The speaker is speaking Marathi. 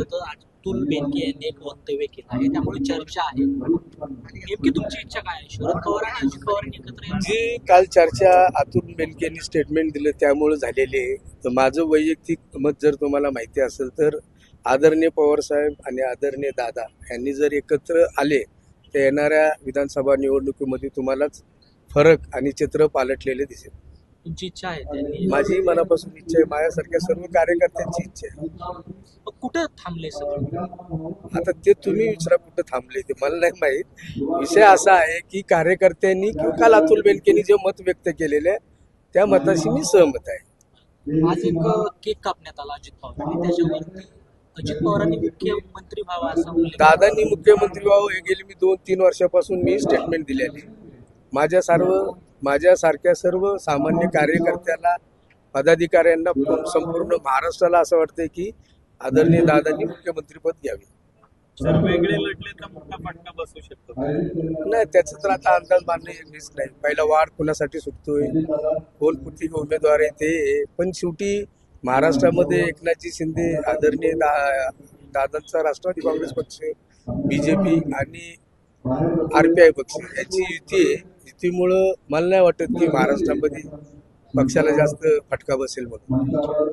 खरं तर अतुल बेनके यांनी एक वक्तव्य केलं आहे. त्यामुळे चर्चा आहे. नेमकी तुमची इच्छा काय आहे? शरद पवार आणि अजित पवार एकत्र जी काल चर्चा अतुल बेनके यांनी स्टेटमेंट दिलं त्यामुळे झालेली आहे. तर माझं वैयक्तिक मत जर तुम्हाला माहिती असेल तर आदरणीय पवार साहेब आणि आदरणीय दादा यांनी जर एकत्र आले तर येणाऱ्या विधानसभा निवडणुकीमध्ये तुम्हालाच फरक आणि चित्र पालटलेले दिसेल. तुमची इच्छा आहे त्यांनी माझी मनापासून इच्छा आहे माझ्यासारख्या सर्व कार्यकर्त्यांची इच्छा आहे. मग कुठं थांबले सगळं? आता ते तुम्ही विचारा कुठं थांबले ते. मला नाही माहीत. विषय असा आहे की कार्यकर्त्यांनी किंवा काल अतुल बेनकेनी जे मत व्यक्त केलेले आहे त्या मताशी मी सहमत आहे. आज एक केक कापण्यात आला अजित पवार. आणि त्याच्यावरती अजित पवारांनी मुख्यमंत्री व्हावा असा उल्लेख दादांनी मुख्यमंत्री व्हावं हे गेली मी दोन तीन वर्षापासून मी स्टेटमेंट दिलेली माझ्या सर्व माझ्यासारख्या सर्व सामान्य कार्यकर्त्याला पदाधिकाऱ्यांना संपूर्ण महाराष्ट्राला असं वाटतंय की आदरणीय दादांनी मुख्यमंत्रीपद घ्यावे. वेगळे लढले तर मोठा फटका बसू शकतो. नाही त्याचा तर आता अंदाज बांधणं हेच नाही. पहिला वाढ कुणासाठी सुटतोय? कोण कुठली उमेदवार आहे ते? पण शेवटी महाराष्ट्रामध्ये एकनाथजी शिंदे आदरणीय दा दादांचा राष्ट्रवादी काँग्रेस पक्ष बीजेपी आणि आर पी आय पक्ष याची युती आहे. युतीमुळं मला नाही वाटत की महाराष्ट्रामध्ये पक्षाला जास्त फटका बसेल म्हणून.